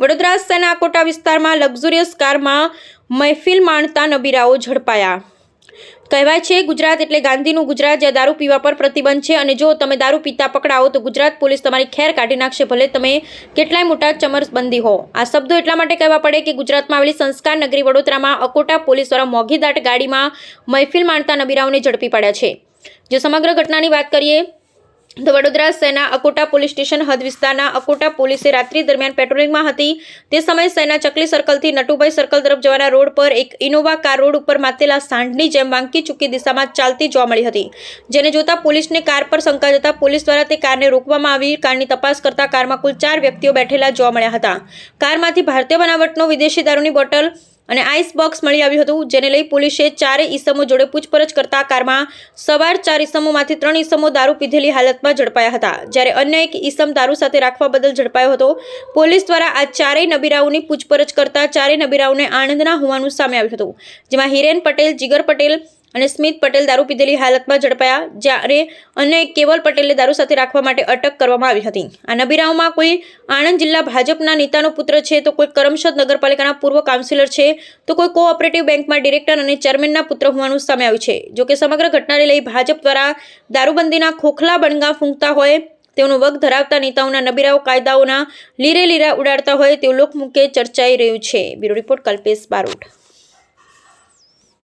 વડોદરા સેના કોટા વિસ્તારમાં લક્ઝુરિયસ કારમાં મહેફિલ માણતા નબીરાઓ ઝડપાયા. કહેવાય છે, ગુજરાત એટલે ગાંધીનું ગુજરાત જ્યાં દારૂ પીવા પર પ્રતિબંધ છે અને જો તમે દારૂ પીતા પકડાવો તો ગુજરાત પોલીસ તમારી ખેર કાઢી નાખશે, ભલે તમે કેટલાય મોટા ચમરબંધી હો. આ શબ્દો એટલા માટે કહેવા પડે કે ગુજરાતમાં આવેલી સંસ્કાર નગરી વડોદરામાં અકોટા પોલીસ દ્વારા મોઘીદાટ ગાડીમાં મહેફિલ માણતા નબીરાઓને ઝડપી પડ્યા છે. જો સમગ્ર ઘટનાની વાત કરીએ તો વડોદરા સેના અકોટા પોલીસ સ્ટેશન હદ વિસ્તારના અકોટા પોલીસે રાત્રિ દરમિયાન પેટ્રોલિંગમાં હતી. તે સમયે સેના ચકલી સર્કલથી નટુભાઈ સર્કલ તરફ જવાના રોડ પર એક ઇનોવા કાર રોડ ઉપર માતેલા સાંઢની જેમ વાંકી ચૂકી દિશામાં ચાલતી જોવા મળી હતી. જેને જોતા પોલીસને કાર પર શંકા જતા પોલીસ દ્વારા તે કારને રોકવામાં આવી. કારની તપાસ કરતા કારમાં કુલ ચાર વ્યક્તિઓ બેઠેલા જોવા મળ્યા હતા. કારમાંથી ભારતીય બનાવટનો વિદેશી દારૂની બોટલ અને આઈસ બોક્સ મળી આવ્યું હતું, જેને લઈ પોલીસે ચારે ઈસમો જોડે પૂછપરછ કરતા કારમાં સવાર ચાર ઈસમોમાંથી ત્રણ ઈસમો દારૂ પીધેલી હાલતમાં ઝડપાયા હતા. જ્યારે અન્ય એક ઈસમ દારૂ સાથે રાખવા બદલ ઝડપાયો હતો, પોલીસ દ્વારા આ ચારેય નબીરાઓની પૂછપરછ કરતા ચારેય નબીરાઓને આણંદના હોવાનું સામે આવ્યું હતું, જેમાં હિરેન પટેલ, જીગર પટેલ અને સ્મિત પટેલ દારૂ પીધેલી હાલતમાં ઝડપાયા, જ્યારે અન્ય કેવલ પટેલને દારૂ સાથે રાખવા માટે અટક કરવામાં આવી હતી. આ નબીરાઓમાં કોઈ આણંદ જિલ્લા ભાજપના નેતાનો પુત્ર છે, તો કોઈ કરમસદ નગરપાલિકાના પૂર્વ કાઉન્સિલર છે, તો કોઈ કોઓપરેટિવ બેંકમાં ડિરેક્ટર અને ચેરમેનના પુત્ર હોવાનું સામે આવ્યું છે. જોકે સમગ્ર ઘટનાને લઈ ભાજપ દ્વારા દારૂબંધીના ખોખલા બણગા ફૂંકતા હોય, તેઓનો વગ ધરાવતા નેતાઓના નબીરાઓ કાયદાઓના લીરે લીરા ઉડાડતા હોય, તેવું લોકમુખે ચર્ચાઈ રહ્યું છે. Bureau report Kalpesh Barot.